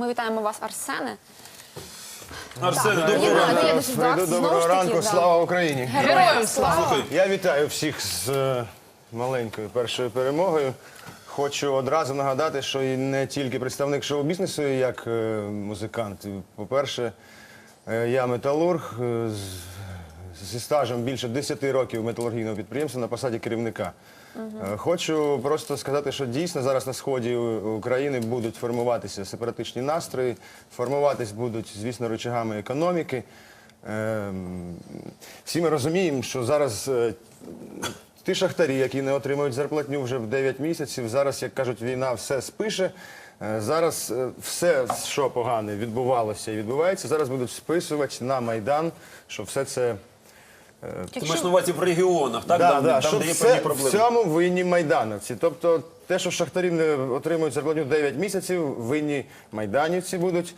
Ми вітаємо вас, Арсене. Арсене, Так, доброго ранку. я дуже знову доброго ж таки, ранку, да. слава Україні! Героям слава! Я вітаю всіх з е, маленькою першою перемогою. Хочу одразу нагадати, що і не тільки представник шоу-бізнесу, як е, музикант. По-перше, е, я металург е, з- зі стажем більше 10 років металургійного підприємства на посаді керівника. Е, Хочу просто сказати, що дійсно зараз на сході України будуть формуватися сепаратичні настрої, формуватись будуть, звісно, рычагами економіки. Ем, Всі ми розуміємо, що зараз е, ті шахтарі, які не отримують зарплатню вже в 9 місяців, зараз, як кажуть, війна все спише. Е, Зараз все, що погане відбувалося і відбувається, зараз будуть списувати на Майдан, що все це ти маєш на увазі в регіонах, так? Да, там, да, там що де є певні в проблеми. цьому винні майдановці. Тобто те, що шахтарі не отримують зарплатню 9 місяців, винні майданівці будуть.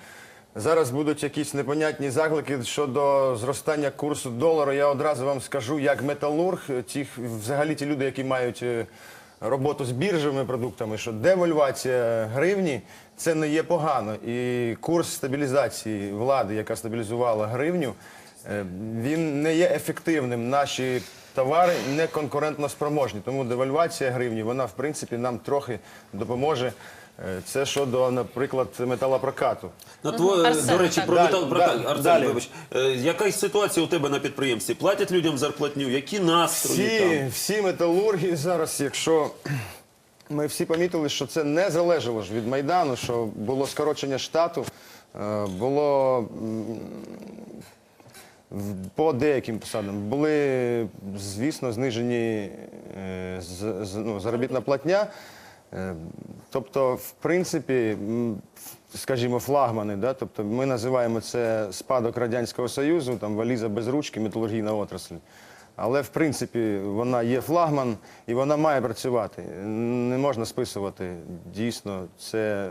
Зараз будуть якісь непонятні заклики щодо зростання курсу долара. Я одразу вам скажу, як металург, ті, взагалі ті люди, які мають е, роботу з біржовими продуктами, що девальвація гривні це не є погано. І курс стабілізації влади, яка стабілізувала гривню, Е, Він не є ефективним. Наші товари не конкурентно спроможні. Тому девальвація гривні, вона в принципі нам трохи допоможе. Е, Це щодо, наприклад, металопрокату. На тво- Арсен, до речі, так. про Далі, метал далі, Арсен, далі. вибач. Е, Яка ситуація у тебе на підприємстві? Платять людям зарплатню? Які настрої Всі, там? всі металурги зараз, якщо ми всі помітили, що це не залежало ж від Майдану, що було скорочення штату, е, було м, по деяким посадам були, звісно, знижені е, ну, заробітна платня. Е, Тобто, в принципі, скажімо, флагмани, да? тобто ми називаємо це спадок Радянського Союзу, там валіза без ручки, металургійна отрасль. Але в принципі вона є флагман і вона має працювати. Не можна списувати. Дійсно, це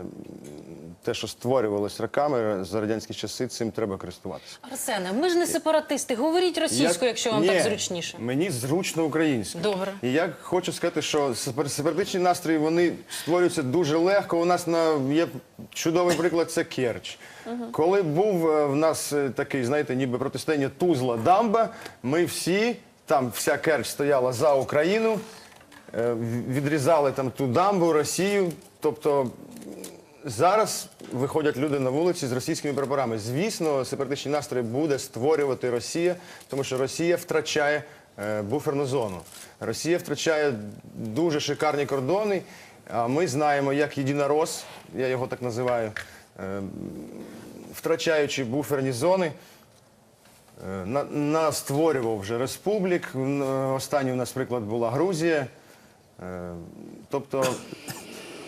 те, що створювалось роками за радянські часи, цим треба користуватися. Арсене, ми ж не сепаратисти. Говоріть російською, якщо вам Ні, так зручніше. Мені зручно українською. Добре. І я хочу сказати, що сепаратичні настрої вони створюються дуже легко. У нас на є чудовий приклад це Керч. Коли був е, в нас е, такий, знаєте, ніби протистояння Тузла Дамба, ми всі там вся Керч стояла за Україну, е, відрізали там ту дамбу, Росію. Тобто Зараз виходять люди на вулиці з російськими прапорами. Звісно, сепаратичні настрої буде створювати Росія, тому що Росія втрачає буферну зону. Росія втрачає дуже шикарні кордони. А ми знаємо, як єдинорос, я його так називаю, втрачаючи буферні зони, е, на, настворював вже республік. Н- Останній у нас приклад була Грузія. Е, Тобто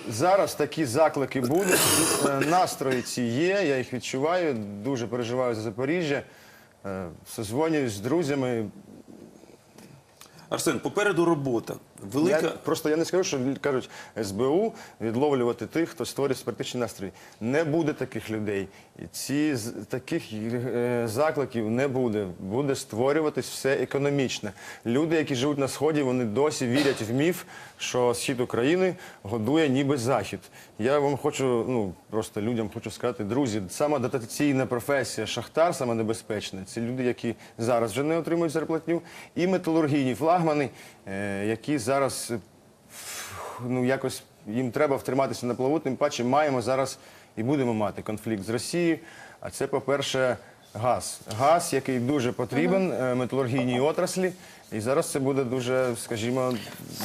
Зараз такі заклики будуть. Е, Настрої ці є, я їх відчуваю. Дуже переживаю за Запоріжжя. Е, Созвонююсь з друзями. Арсен, попереду робота. Велика. Я, просто я не скажу, що кажуть СБУ відловлювати тих, хто створює сепаратичні настрої. Не буде таких людей. І ці таких е, закликів не буде. Буде створюватись все економічне. Люди, які живуть на сході, вони досі вірять в міф, що схід України годує ніби захід. Я вам хочу, ну просто людям хочу сказати, друзі, сама дотаційна професія шахтар, саме небезпечна. Це люди, які зараз вже не отримують зарплатню, і металургійні флагмани, які зараз е, ну якось їм треба втриматися на плаву. Тим паче маємо зараз і будемо мати конфлікт з Росією. А це, по-перше, газ. Газ, який дуже потрібен е, металургійній отраслі. І зараз це буде дуже, скажімо,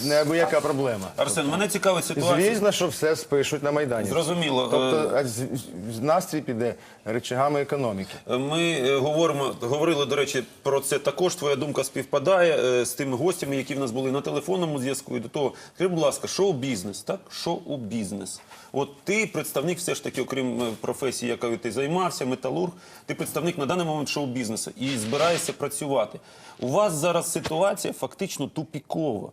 неабияка проблема. Арсен, мене цікавить ситуація. Звісно, що все спишуть на Майдані. Зрозуміло. Тобто Е, а з- з- настрій піде речагами економіки. Ми е, говоримо, говорили, до речі, про це також. Твоя думка співпадає е, з тими гостями, які в нас були на телефонному зв'язку. І до того, скажи, будь ласка, шоу-бізнес, так? Шоу-бізнес. От ти представник, все ж таки, окрім е, професії, якою ти займався, металург, ти представник на даний момент шоу-бізнесу і збираєшся працювати. У вас зараз ситуація фактично тупікова.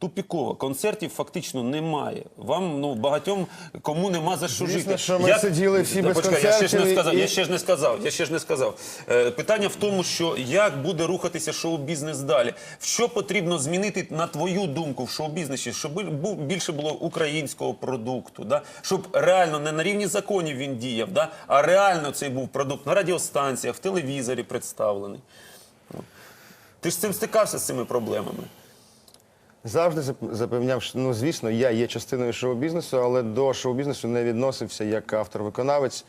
Тупіково. Концертів фактично немає. Вам ну багатьом кому нема за що Звісно, жити. що ми сиділи всі без почекай, я ще ж не концертів сказав. і- Я ще ж не сказав. Я ще ж не сказав. Е, питання в тому, що як буде рухатися шоу-бізнес далі. Що потрібно змінити на твою думку в шоу-бізнесі, щоб більше було українського продукту, да? щоб реально не на рівні законів він діяв, да? а реально цей був продукт на радіостанціях, в телевізорі представлений. Ти ж з цим стикався з цими проблемами. Завжди запевняв, що ну звісно, я є частиною шоу-бізнесу, але до шоу-бізнесу не відносився як автор-виконавець.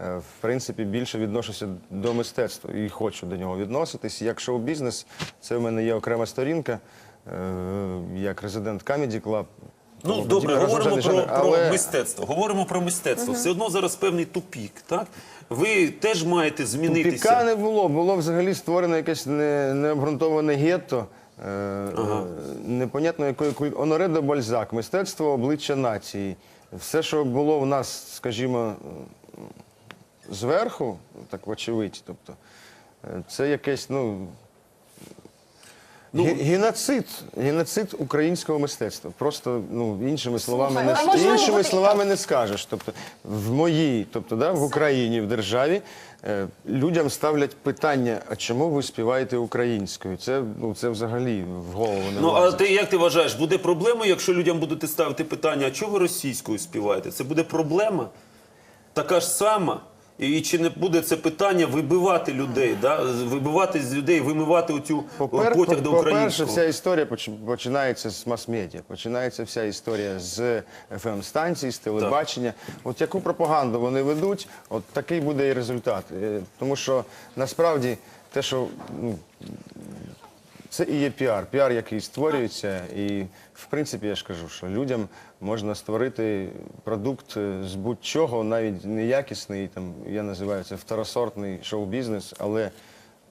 Е, В принципі, більше відношуся до мистецтва і хочу до нього відноситись. Як шоу-бізнес, це в мене є окрема сторінка, е, як резидент Comedy Club. Ну Тому добре, говоримо про, про Але мистецтво. Говоримо про мистецтво. Все одно зараз певний тупік. Так ви теж маєте змінитися. Тупіка не було. Було взагалі створено якесь не, необґрунтоване гетто. Е, Непонятно якої куль- Оноре де Бальзак, мистецтво обличчя нації. Все, що було в нас, скажімо, зверху, так вочевидь, тобто, е, це якесь, ну. Ге- Геноцид, геноцид українського мистецтва. Просто ну іншими словами не а можливо, іншими словами не скажеш. Тобто в моїй, тобто да, в Україні, в державі е, людям ставлять питання: а чому ви співаєте українською? Це ну це взагалі в голову не Ну а влазить. ти як ти вважаєш, буде проблемою, якщо людям будете ставити питання, а чого ви російською співаєте? Це буде проблема? Така ж сама. І чи не буде це питання вибивати людей, да? вибивати з людей, вимивати оцю Попер- потяг до По-перше, вся історія поч- починається з мас-медіа, починається вся історія з ФМ-станцій, з телебачення. От яку пропаганду вони ведуть, от такий буде і результат. Е, Тому що насправді те, що ну, це і є піар, піар, який створюється, і в принципі я ж кажу, що людям можна створити продукт з будь-чого, навіть неякісний, там я називаю це второсортний шоу-бізнес, але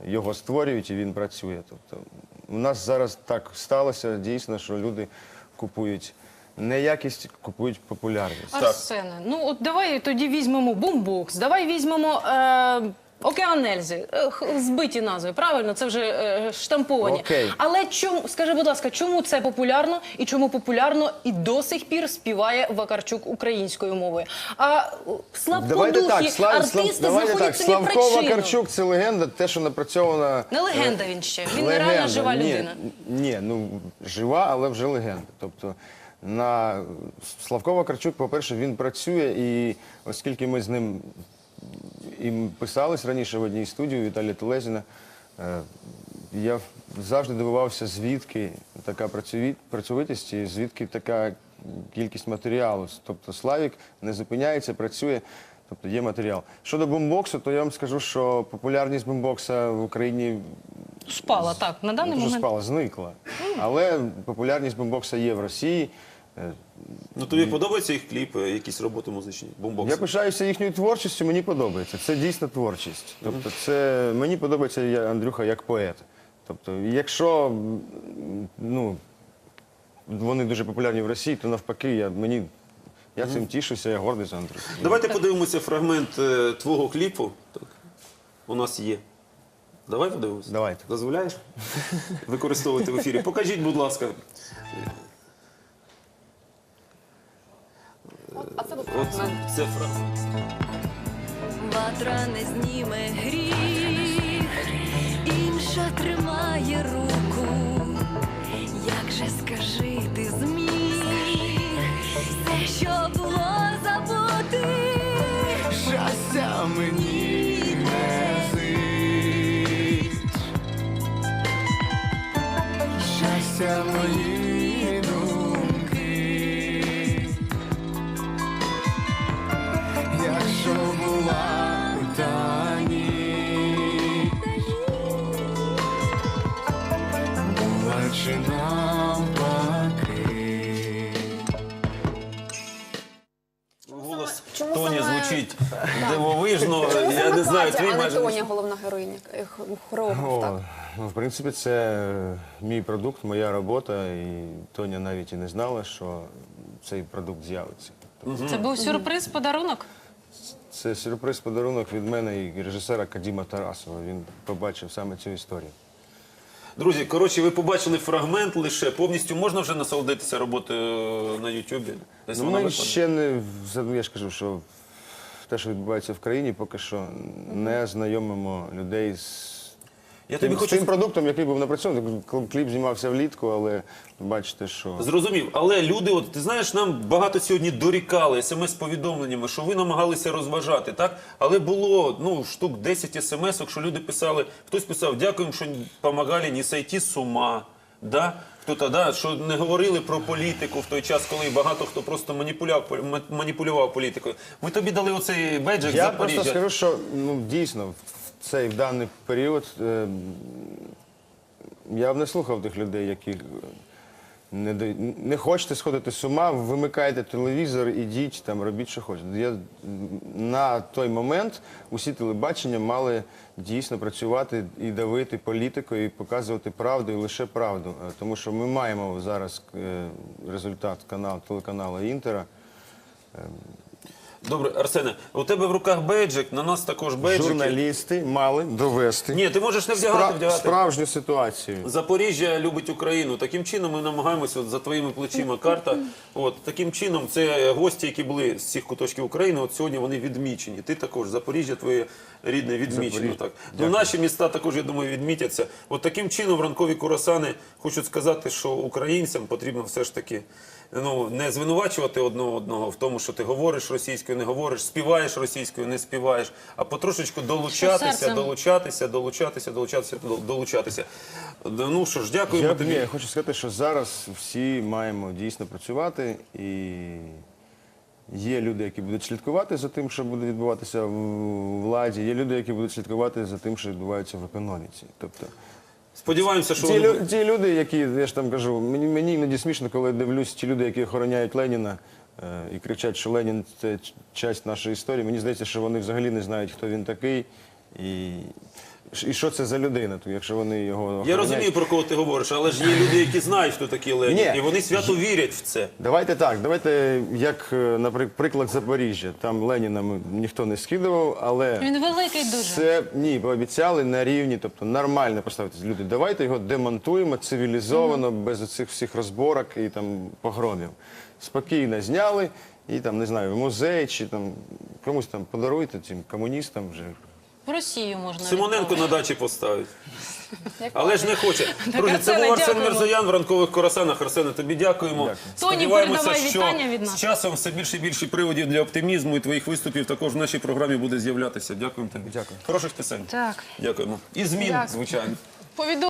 його створюють і він працює. Тобто у нас зараз так сталося дійсно, що люди купують не якість, купують популярність. Арсене, ну от давай тоді візьмемо бумбокс, давай візьмемо е, Океан Ельзи, Е, збиті назви, правильно, це вже е, штамповані. Окей. Але чому, скажи, будь ласка, чому це популярно і чому популярно і до сих пір співає Вакарчук українською мовою? А так, слабкодухі Слав, артисти давайте знаходять так. собі Славко причину. Вакарчук це легенда, те, що напрацьовано. Не легенда він ще, він Легенда. реально жива Ні, людина. Ні, ну жива, але вже легенда. Тобто на Славко Вакарчук, по-перше, він працює, і оскільки ми з ним і писались раніше в одній студії у Віталія Телезіна, е, я завжди дивувався, звідки така працьовитість і звідки така кількість матеріалу. Тобто Славік не зупиняється, працює. Тобто є матеріал. Щодо бумбоксу, то я вам скажу, що популярність бумбокса в Україні Спала так, на даний дуже момент. спала, зникла. Але популярність бумбокса є в Росії. Е, Ну тобі подобаються їх кліпи, якісь роботи музичні? Бумбокси? Я пишаюся їхньою творчістю, мені подобається. Це дійсно творчість. Тобто, це мені подобається я, Андрюха як поет. Тобто, якщо ну, вони дуже популярні в Росії, то навпаки, я, мені, я цим тішуся, я гордий за Андрюха. Давайте подивимося фрагмент е, твого кліпу. Так. У нас є. Давай подивимося. Давайте. Дозволяєш? Використовувати в ефірі. Покажіть, будь ласка. А це був От цифра. Ватра не зніме гріх, інша тримає руку. Як же скажи ти зміг, дивовижно. Я не знаю, твій майже. Тоня, головна героїня, е, хореограф, так? Ну, в принципі, це е, мій продукт, моя робота, і Тоня навіть і не знала, що цей продукт з'явиться. Це був сюрприз, подарунок. Це сюрприз подарунок від мене і режисера Кадіма Тарасова. Він побачив саме цю історію. Друзі, коротше, ви побачили фрагмент лише. Повністю можна вже насолодитися роботою на Ютубі? Десь Ну, вона Ми виходить? ще не в- я ж кажу, що те, що відбувається в країні, поки що не знайомимо людей з. Я тобі Тим, хочу тим продуктом, який був напрацьований, кліп знімався влітку, але бачите, що Зрозумів, але люди, от ти знаєш, нам багато сьогодні дорікали смс-повідомленнями, що ви намагалися розважати, так? Але було ну штук 10 смс-ок, що люди писали. Хтось писав, дякуємо, що допомагали не сойти з ума. Да? Хто-то, да, що не говорили про політику в той час, коли багато хто просто маніпуляв, ма- маніпулював політикою. Ми тобі дали оцей беджик я Запоріжжя. просто скажу, що ну дійсно в цей в даний період е, я б не слухав тих людей, які не, до- не хочете сходити з ума, вимикайте телевізор, ідіть там, робіть, що хочете. Я, на той момент усі телебачення мали дійсно працювати і давити політикою, і показувати правду, і лише правду. Е, Тому що ми маємо зараз е, результат канал, телеканалу Інтера. Добре, Арсене, у тебе в руках бейджик, на нас також бейджик. Журналісти мали довести Ні, ти можеш не вдягати, спра- вдягати. справжню ситуацію. Запоріжжя любить Україну. Таким чином ми намагаємося от за твоїми плечима карта. От таким чином, це гості, які були з всіх куточків України. От сьогодні вони відмічені. Ти також Запоріжжя, твоє рідне відмічено. Так ну наші міста також я думаю відмітяться. От таким чином ранкові курасани хочуть сказати, що українцям потрібно все ж таки. Ну не звинувачувати одного одного в тому, що ти говориш російською, не говориш, співаєш російською, не співаєш, а потрошечку долучатися, долучатися, долучатися, долучатися, долучатися. Ну що ж, дякуємо Я, тобі. я хочу сказати, що зараз всі маємо дійсно працювати, і є люди, які будуть слідкувати за тим, що буде відбуватися в владі, є люди, які будуть слідкувати за тим, що відбувається в економіці. Тобто Сподіваємося, що ті, вони... лю- ті люди, які я ж там кажу, мені, мені іноді смішно, коли дивлюсь ті люди, які охороняють Леніна е, і кричать, що Ленін це ч- часть нашої історії. Мені здається, що вони взагалі не знають, хто він такий. І, і що це за людина, то якщо вони його Я охороняють. розумію, про кого ти говориш, але ж є люди, які знають, хто такий Ленін, Ні. і вони свято вірять в це. Давайте так, давайте, як, е, наприклад, Запоріжжя. Там Леніна ми- ніхто не скидував, але Він великий дуже. це ні, пообіцяли на рівні, тобто нормально поставитися. Люди, давайте його демонтуємо цивілізовано, без цих всіх розборок і там погромів. Спокійно зняли і там, не знаю, в музей чи там комусь там подаруйте цим комуністам вже. В Росію можна Симоненко на дачі поставить. Але ж не хоче. Друзі, це був Арсен. Мерзоян в ранкових коросанах. Арсене, тобі дякуємо. Сподіваємося, передавай що вітання від нас. з часом все більше і більше приводів для оптимізму і твоїх виступів також в нашій програмі буде з'являтися. Дякуємо тобі. Дякую. Хороших писань. Так. Дякуємо. І змін, Дякую. звичайно. Повідомлення.